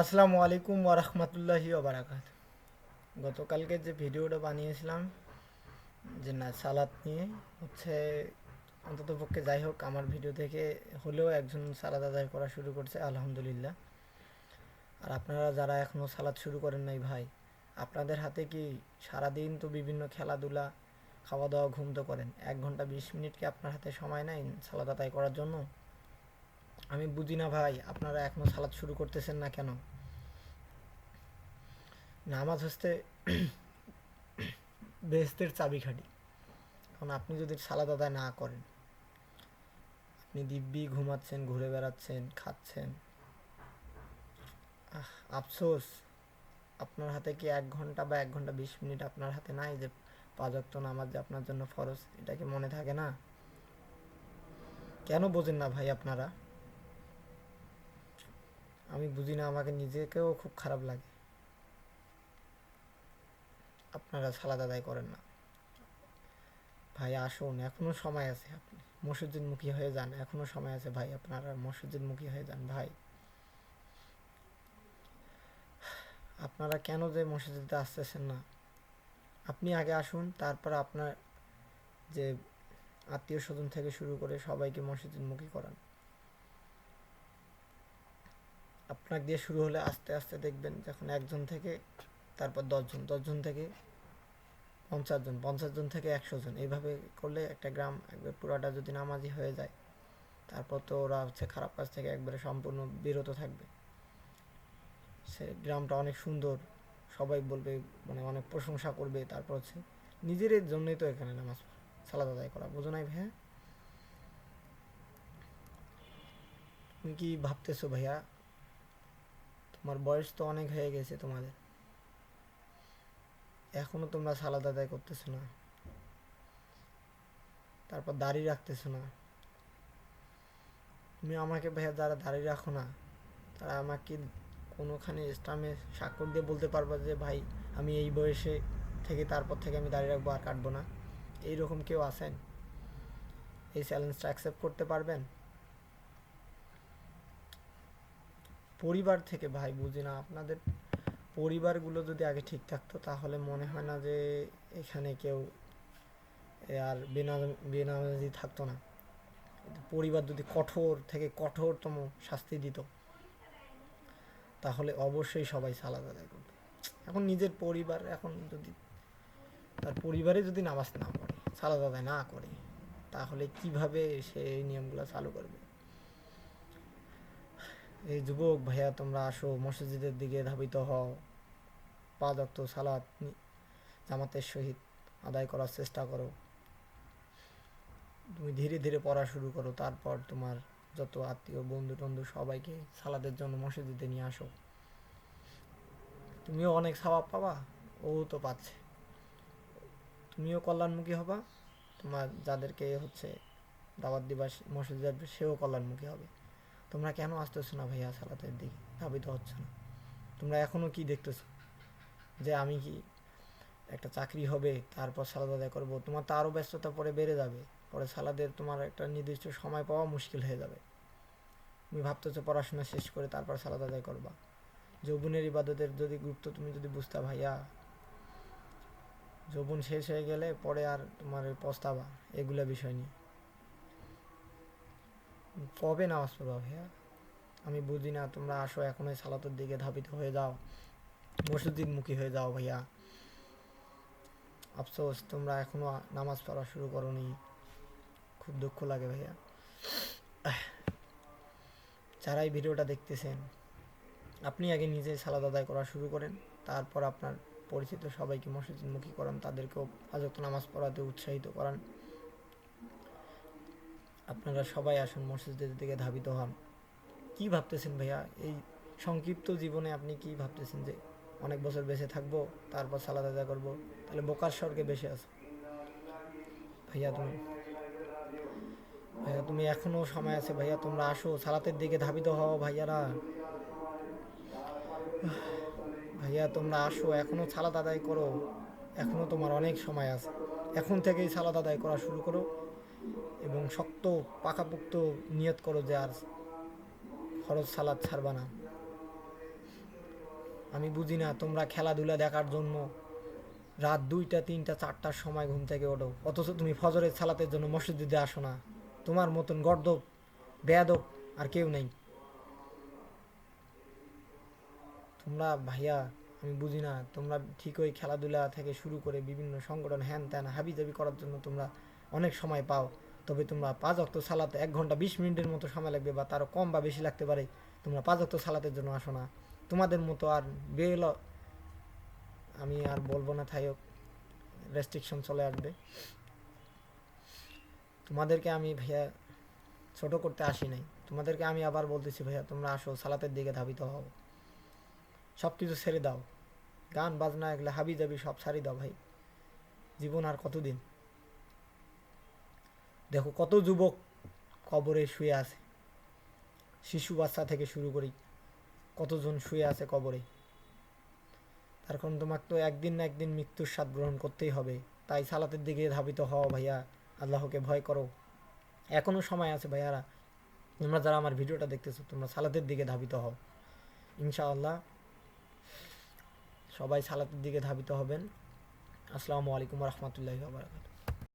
আসসালামু আলাইকুম ওরহমতুল্লাহি ওবরাকাত গতকালকে যে ভিডিওটা বানিয়েছিলাম, যে না, সালাদ নিয়ে, হচ্ছে অন্তত পক্ষে যাই হোক, আমার ভিডিও থেকে হলেও একজন সালাদ আদায় করা শুরু করছে, আলহামদুলিল্লাহ। আর আপনারা যারা এখনও সালাদ শুরু করেন নাই ভাই, আপনাদের হাতে কি সারাদিন তো বিভিন্ন খেলাধুলা খাওয়া দাওয়া ঘুম তো করেন, এক ঘণ্টা বিশ মিনিট কি আপনার হাতে সময় নাই সালাদ আদায় করার জন্য? আমি বুঝি না ভাই, আপনারা এখনও সালাদ শুরু করতেছেন না কেন? নামাজ হচ্ছে বেহেস্তের চাবিকাঠি। কারণ আপনি যদি সালাদ আদায় না করেন, আপনি দিব্যি ঘুমাচ্ছেন, ঘুরে বেড়াচ্ছেন, খাচ্ছেন আফসোস, আপনার হাতে কি এক ঘণ্টা বা এক ঘণ্টা বিশ মিনিট আপনার হাতে নাই যে পাঁচ নামাজ যে আপনার জন্য ফরজ, এটা কি মনে থাকে না? কেন বোঝেন না ভাই আপনারা? আমি বুঝি না, আমাকে নিজেকেও খুব খারাপ লাগে। আপনারা সালাদ আদায় করেন না। ভাই, আসুন, এখনও সময় আছে আপনি। মসজিদ মুখী হয়ে যান, এখনও সময় আছে ভাই, আপনারা মসজিদ মুখী হয়ে যান, ভাই। আপনারা কেন যে মসজিদে আসতেছেন না? আপনি আগে আসুন, তারপর আপনার যে আত্মীয় স্বজন থেকে শুরু করে সবাইকে মসজিদ মুখী করান। আপনার দিয়ে শুরু হলে আস্তে আস্তে দেখবেন যখন একজন থেকে তারপর দশজন দশজন থেকে পঞ্চাশ জন পঞ্চাশ জন থেকে একশো জন। এইভাবে করলে একটা গ্রাম একবার পুরাটা যদি নামাজি হয়ে যায়, তারপর তো ওরা হচ্ছে খারাপ কাজ থেকে একবারে সম্পূর্ণ বিরত থাকবে। সে গ্রামটা অনেক সুন্দর, সবাই বলবে মানে অনেক প্রশংসা করবে। তারপর হচ্ছে নিজের জন্যই তো এখানে নামাজ সালাদ আদায় করা, বোঝো নাই ভাইয়া? তুমি কি ভাবতেছো ভাইয়া? তোমার বয়স তো অনেক হয়ে গেছে তোমাদের। এখনও তোমরা সালাদ আদায় করতেছো না। তারপর দাড়ি রাখতেছো না। তুমি আমাকে ভাইয়া যারা দাড়ি রাখো না, তারা আমাকে কোনোখানে ইসলামে স্বাক্ষর দিয়ে বলতে পারব যে, ভাই, আমি এই বয়সে থেকে তারপর থেকে আমি দাড়ি রাখব আর কাটবো না। এইরকম কেউ আছেন? এই চ্যালেঞ্জটা অ্যাকসেপ্ট করতে পারবেন? পরিবার থেকে, ভাই, বুঝি না আপনাদের পরিবারগুলো যদি আগে ঠিক থাকতো, তাহলে মনে হয় না যে এখানে কেউ আর বেনা বেনামাজি থাকতো না। পরিবার যদি কঠোর থেকে কঠোরতম শাস্তি দিত, তাহলে অবশ্যই সবাই সালাদ আদায় করতো। এখন নিজের পরিবার এখন যদি, তার পরিবারে যদি নামাজ না পড়ে সালাদ আদায় না করে, তাহলে কীভাবে সে এই নিয়মগুলো চালু করবে? এই যুবক ভাইয়া, তোমরা আসো, মসজিদের দিকে ধাবিত হও। পাঁচ অক্ত সালাত জামাতের সহিত আদায় করার চেষ্টা করো। তুমি ধীরে ধীরে পড়া শুরু করো, তারপর তোমার যত আত্মীয় বন্ধু টন্ধু সবাইকে সালাদের জন্য মসজিদে নিয়ে আসো। তুমিও অনেক স্বভাব পাবা, ও তো পাচ্ছে। তুমিও কল্যাণমুখী হবা, তোমার যাদেরকে হচ্ছে দাওয়াত দিবা মসজিদে যাবে সেও কল্যাণমুখী হবে। তোমরা কেন আসতেছো না ভাইয়া সালাতের দিকে? ধাবিত হচ্ছে না। তোমরা এখনও কি দেখতেছো? যে আমি কি একটা চাকরি হবে, তারপর সালাদ আদায় করব। তোমার তো আরও ব্যস্ততা পরে বেড়ে যাবে। পরে সালাদের তোমার একটা নির্দিষ্ট সময় পাওয়া মুশকিল হয়ে যাবে। তুমি ভাবতেছো পড়াশোনা শেষ করে তারপর সালাদ আদায় করবা। যৌবনের ইবাদতের যদি গুরুত্ব তুমি যদি বুঝতে ভাইয়া, যৌবন শেষ হয়ে গেলে পরে আর তোমার পস্তাবা, এগুলা বিষয় নিয়ে। কবে নামাজ পড়বা ভাইয়া? আমি বুঝি না তোমরা আসো, এখনই সালাতের দিকে ধাবিত হয়ে যাও। মসজিদ মুখী হয়ে যাও ভাইয়া। আফসোস, তোমরা এখনও নামাজ পড়া শুরু করনি। খুব দুঃখ লাগে ভাইয়া। যারা এই ভিডিওটা দেখতেছেন, আপনি আগে নিজে সালাদ আদায় করা শুরু করেন। তারপর আপনার পরিচিত সবাইকে মসজিদমুখী করান, তাদেরকেও আজক নামাজ পড়াতে উৎসাহিত করান। আপনারা সবাই আসুন মসজিদের দিকে ধাবিত হন। কি ভাবতেছেন ভাইয়া? এই সংক্ষিপ্ত জীবনে আপনি কি ভাবতেছেন যে অনেক বছর বেঁচে থাকব, তারপর সালাদ আদায় করব, তাহলে বোকার স্বর্গে বেঁচে আছো। ভাইয়া, তুমি ভাইয়া, তুমি এখনও সময় আছে, ভাইয়া, তোমরা আসো, সালাতের দিকে ধাবিত হও, ভাইয়ারা। ভাইয়া, তোমরা আসো, এখনও সালাদ আদায় করো, এখনও তোমার অনেক সময় আছে। এখন থেকেই সালাদ আদায় করা শুরু করো এবং শক্ত, পাকাপোক্ত নিয়ত করো যে আর খরচ সালাদ ছাড়বা না। আমি বুঝি না, তোমরা খেলাধুলা দেখার জন্য রাত দুইটা, তিনটা, চারটার সময় ঘুম থেকে ওঠো। অথচ তুমি ফজরের সালাতের জন্য মসজিদে আসো না। তোমার মতন গর্দব বেয়াদব আর কেউ নেই। তোমরা ভাইয়া, আমি বুঝি না, তোমরা ঠিক ওই খেলাধুলা থেকে শুরু করে বিভিন্ন সংগঠন হ্যান ত্যান হাবিজাবি করার জন্য তোমরা অনেক সময় পাও। তবে তোমরা পাঁচ অক্ত সালাতে এক ঘণ্টা বিশ মিনিটের মতো সময় লাগবে বা তারও কম বা বেশি লাগতে পারে। তোমরা পাঁচ অক্ত সালাতের জন্য আসো না। তোমাদের মতো আর বেল আমি আর বলব না থাইক রেস্ট্রিকশন চলে আসবে। তোমাদেরকে আমি ভাইয়া ছোট করতে আসি নাই। তোমাদেরকে আমি আবার বলতেছি, ভাইয়া, তোমরা আসো, সালাতের দিকে ধাবিত হও। সব কিছু ছেড়ে দাও। গান, বাজনা এগুলো হাবি জাবি সব ছাড়ি দাও ভাই। জীবন আর কতদিন? দেখো, কত যুবক কবরে শুয়ে আছে। শিশু বাচ্চা থেকে শুরু করি। কতজন শুয়ে আছে কবরে? তার কারণ তোমাকে তো একদিন না একদিন মৃত্যুর স্বাদ গ্রহণ করতেই হবে। তাই সালাতের দিকে ধাবিত হও ভাইয়া, আল্লাহকে ভয় করো। এখনও সময় আছে ভাইয়ারা, তোমরা যারা আমার ভিডিওটা দেখতেছো, তোমরা সালাতের দিকে ধাবিত হও। ইনশাআল্লাহ সবাই সালাতের দিকে ধাবিত হবেন। আসসালামু আলাইকুম রহমতুল্লাহি বারাকাতুহু।